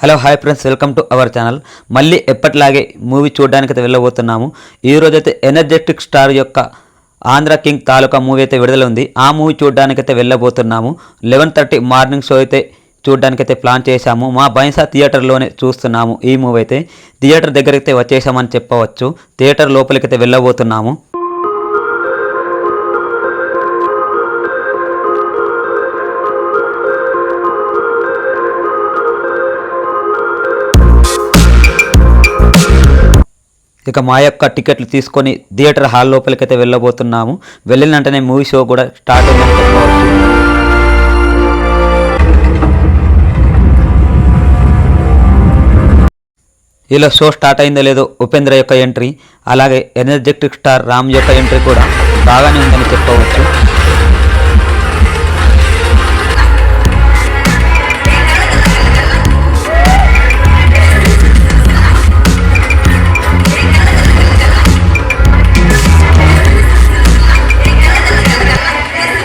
Hello hi friends welcome to our channel. మళ్ళీ ఎప్పటిలాగే movie చూడడానికి అయితే వెళ్ళబోతున్నాము. ఈ అయితే ఎనర్జెటిక్ స్టార్ యొక్క ఆంధ్ర కింగ్ తాలూకా మూవీ అయితే విడుదల ఉంది. ఆ మూవీ చూడడానికి అయితే వెళ్ళబోతున్నాము. లెవెన్ థర్టీ మార్నింగ్ షో అయితే చూడడానికి అయితే ప్లాన్ చేశాము. మా బైన్సా థియేటర్లోనే చూస్తున్నాము ఈ మూవీ అయితే. థియేటర్ దగ్గరికి అయితే వచ్చేసామని చెప్పవచ్చు. థియేటర్ లోపలికి అయితే వెళ్ళబోతున్నాము. ఇక మా యొక్క టికెట్లు తీసుకొని థియేటర్ హాల్ లోపలికైతే వెళ్ళబోతున్నాము. వెళ్ళిన వెంటనే మూవీ షో కూడా స్టార్ట్ అయిందని ఇలా షో స్టార్ట్ అయిందో లేదో ఉపేంద్ర యొక్క ఎంట్రీ అలాగే ఎనర్జెటిక్ స్టార్ రామ్ యొక్క ఎంట్రీ కూడా బాగానే ఉందని చెప్పవచ్చు.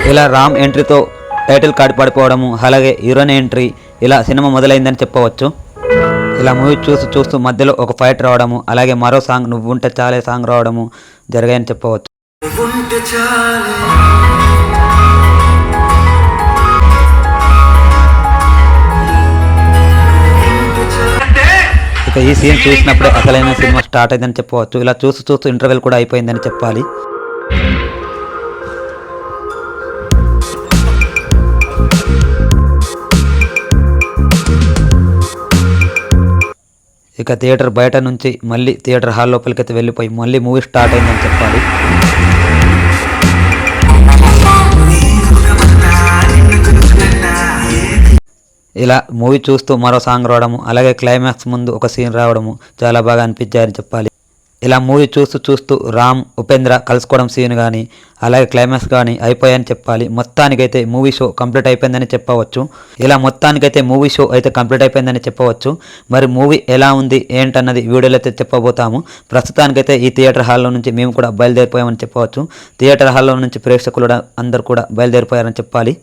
ఇలా రామ్ ఎంట్రీతో టైటిల్ కార్డ్ పడిపోవడము అలాగే హీరోయిన్ ఎంట్రీ ఇలా సినిమా మొదలైందని చెప్పవచ్చు. ఇలా మూవీ చూస్తూ చూస్తూ మధ్యలో ఒక ఫైట్ రావడము అలాగే మరో సాంగ్ నువ్వు ఉంటే చాలే సాంగ్ రావడము జరిగాయని చెప్పవచ్చు. ఇక ఈ సీన్ చూసినప్పుడే అసలైన సినిమా స్టార్ట్ అయిందని చెప్పవచ్చు. ఇలా చూస్తూ చూస్తూ ఇంటర్వెల్ కూడా అయిపోయిందని చెప్పాలి. ఇక థియేటర్ బయట నుంచి మళ్ళీ థియేటర్ హాల్ లోపలికి వెళ్ళిపోయి మళ్ళీ మూవీ స్టార్ట్ అయిందని చెప్పాలి. ఇలా మూవీ చూస్తూ మరో సాంగ్ రావడము అలాగే క్లైమాక్స్ ముందు ఒక సీన్ రావడము చాలా బాగా అనిపించాయని చెప్పాలి. ఇలా మూవీ చూస్తూ చూస్తూ రామ్ ఉపేంద్ర కలుసుకోవడం సీన్ కానీ అలాగే క్లైమాక్స్ కానీ అయిపోయాయని చెప్పాలి. మొత్తానికైతే మూవీ షో కంప్లీట్ అయిపోయిందని చెప్పవచ్చు. ఇలా మొత్తానికైతే మూవీ షో అయితే కంప్లీట్ అయిపోయిందని చెప్పవచ్చు. మరి మూవీ ఎలా ఉంది ఏంటన్నది వీడియోలో అయితే చెప్పబోతాము. ప్రస్తుతానికైతే ఈ థియేటర్ హాల్లో నుంచి మేము కూడా బయలుదేరిపోయామని చెప్పవచ్చు. థియేటర్ హాల్లో నుంచి ప్రేక్షకులు కూడా కూడా బయలుదేరిపోయారని చెప్పాలి.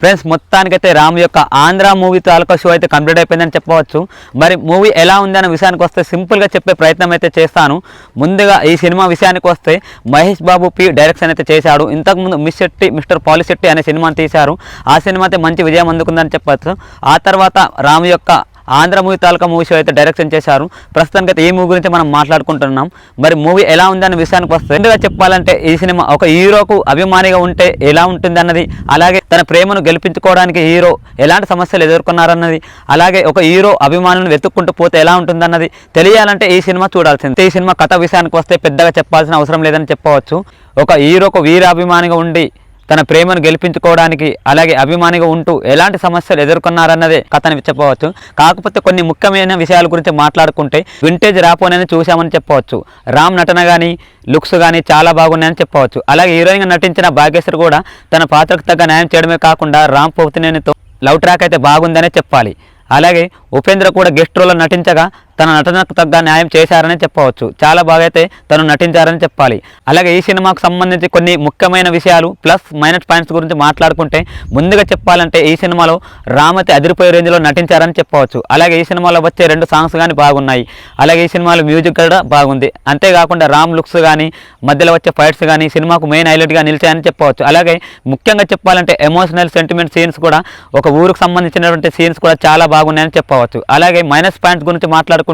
ఫ్రెండ్స్ మొత్తానికైతే రాము యొక్క ఆంధ్ర మూవీ తాలూకా షో అయితే కంప్లీట్ అయిపోయిందని చెప్పవచ్చు. మరి మూవీ ఎలా ఉంది అనే విషయానికి వస్తే సింపుల్గా చెప్పే ప్రయత్నం అయితే చేస్తాను. ముందుగా ఈ సినిమా విషయానికి వస్తే మహేష్ బాబు పి డైరెక్షన్ అయితే చేశాడు. ఇంతకుముందు మిస్ శెట్టి మిస్టర్ పాలిశెట్టి అనే సినిమాని తీశారు. ఆ సినిమా అయితే మంచి విజయం అందుకుందని చెప్పవచ్చు ఆ తర్వాత రాము యొక్క ఆంధ్ర మూవీ తాలూకా మూవీ షో అయితే డైరెక్షన్ చేశారు. ప్రస్తుతానికి అయితే ఈ మూవీ గురించి మనం మాట్లాడుకుంటున్నాం. మరి మూవీ ఎలా ఉందనే విషయానికి వస్తే రెండుగా చెప్పాలంటే ఈ సినిమా ఒక హీరోకు అభిమానిగా ఉంటే ఎలా ఉంటుంది అన్నది అలాగే తన ప్రేమను గెలిపించుకోవడానికి హీరో ఎలాంటి సమస్యలు ఎదుర్కొన్నారన్నది అలాగే ఒక హీరో అభిమానులను వెతుక్కుంటూ పోతే ఎలా ఉంటుందన్నది తెలియాలంటే ఈ సినిమా చూడాల్సింది. ఈ సినిమా కథ విషయానికి వస్తే పెద్దగా చెప్పాల్సిన అవసరం లేదని చెప్పవచ్చు. ఒక హీరోకు వీరాభిమానిగా ఉండి తన ప్రేమను గెలిపించుకోవడానికి అలాగే అభిమానిగా ఉంటూ ఎలాంటి సమస్యలు ఎదుర్కొన్నారన్నదే కథని చెప్పవచ్చు. కాకపోతే కొన్ని ముఖ్యమైన విషయాల గురించి మాట్లాడుకుంటే వింటేజ్ రాపోనని చూశామని చెప్పవచ్చు. రామ్ నటన కానీ లుక్స్ కానీ చాలా బాగున్నాయని చెప్పవచ్చు. అలాగే హీరోయిన్గా నటించిన భాగ్యశ్రీ కూడా తన పాత్రకు తగ్గ న్యాయం చేయడమే కాకుండా రామ్ పోతినేనితో లవ్ ట్రాక్ అయితే బాగుందనే చెప్పాలి. అలాగే ఉపేంద్ర కూడా గెస్ట్ రోల్లో నటించగా తన నటనకు తగ్గ న్యాయం చేశారని చెప్పవచ్చు. చాలా బాగా అయితే తను నటించారని చెప్పాలి. అలాగే ఈ సినిమాకు సంబంధించి కొన్ని ముఖ్యమైన విషయాలు ప్లస్ మైనస్ పాయింట్స్ గురించి మాట్లాడుకుంటే ముందుగా చెప్పాలంటే ఈ సినిమాలో రామతి అదిరిపోయే రేంజ్లో నటించారని చెప్పవచ్చు. అలాగే ఈ సినిమాలో వచ్చే రెండు సాంగ్స్ కానీ బాగున్నాయి. అలాగే ఈ సినిమాలో మ్యూజిక్ కూడా బాగుంది. అంతేకాకుండా రామ్ లుక్స్ కానీ మధ్యలో వచ్చే ఫైట్స్ కానీ సినిమాకు మెయిన్ హైలైట్గా నిలిచాయని చెప్పవచ్చు. అలాగే ముఖ్యంగా చెప్పాలంటే ఎమోషనల్ సెంటిమెంట్ సీన్స్ కూడా ఒక ఊరికి సంబంధించినటువంటి సీన్స్ కూడా చాలా బాగున్నాయని చెప్పవచ్చు. అలాగే మైనస్ పాయింట్స్ గురించి మాట్లాడుకుంటే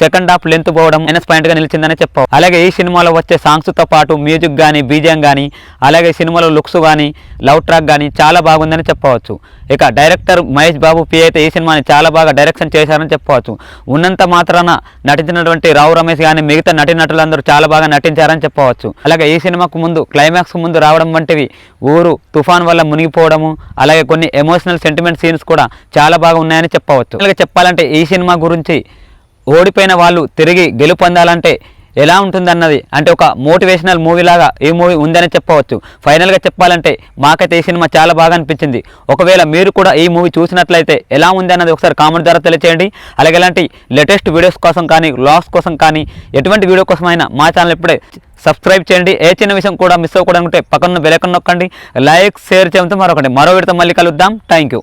సెకండ్ హాఫ్ లెంత్ పోవడం మైనస్ పాయింట్గా నిలిచిందని చెప్పావు. అలాగే ఈ సినిమాలో వచ్చే సాంగ్స్తో పాటు మ్యూజిక్ కానీ బీజియం కానీ అలాగే సినిమాలో లుక్స్ కానీ లవ్ ట్రాక్ కానీ చాలా బాగుందని చెప్పవచ్చు. ఇక డైరెక్టర్ మహేష్ బాబు పి అయితే ఈ సినిమాని చాలా బాగా డైరెక్షన్ చేశారని చెప్పవచ్చు. ఉన్నంత మాత్రాన నటించినటువంటి రావు రమేష్ కానీ మిగతా నటీనటులందరూ చాలా బాగా నటించారని చెప్పవచ్చు. అలాగే ఈ సినిమాకు ముందు క్లైమాక్స్ ముందు రావడం వంటివి ఊరు తుఫాన్ వల్ల మునిగిపోవడము అలాగే కొన్ని ఎమోషనల్ సెంటిమెంట్ సీన్స్ కూడా చాలా బాగా ఉన్నాయని చెప్పవచ్చు. అలాగే చెప్పాలంటే ఈ సినిమా గురించి ఓడిపోయిన వాళ్ళు తిరిగి గెలుపొందాలంటే ఎలా ఉంటుందన్నది అంటే ఒక మోటివేషనల్ మూవీ లాగా ఈ మూవీ ఉందని చెప్పవచ్చు. ఫైనల్గా చెప్పాలంటే మాకైతే ఈ సినిమా చాలా బాగా అనిపించింది. ఒకవేళ మీరు కూడా ఈ మూవీ చూసినట్లయితే ఎలా ఉంది అన్నది ఒకసారి కామెంట్ ద్వారా తెలియచేయండి. అలాగే ఇలాంటి లేటెస్ట్ వీడియోస్ కోసం కానీ లాస్ కోసం కానీ ఎటువంటి వీడియో కోసమైనా మా ఛానల్ ఇప్పుడే సబ్స్క్రైబ్ చేయండి. ఏ చిన్న విషయం కూడా మిస్ అవ్వకూడదు అనుకుంటే పక్కన బెలకన్ నొక్కండి. లైక్ షేర్ చేయడంతో మరొకటి మరో విడత మళ్ళీ కలుద్దాం. Thank you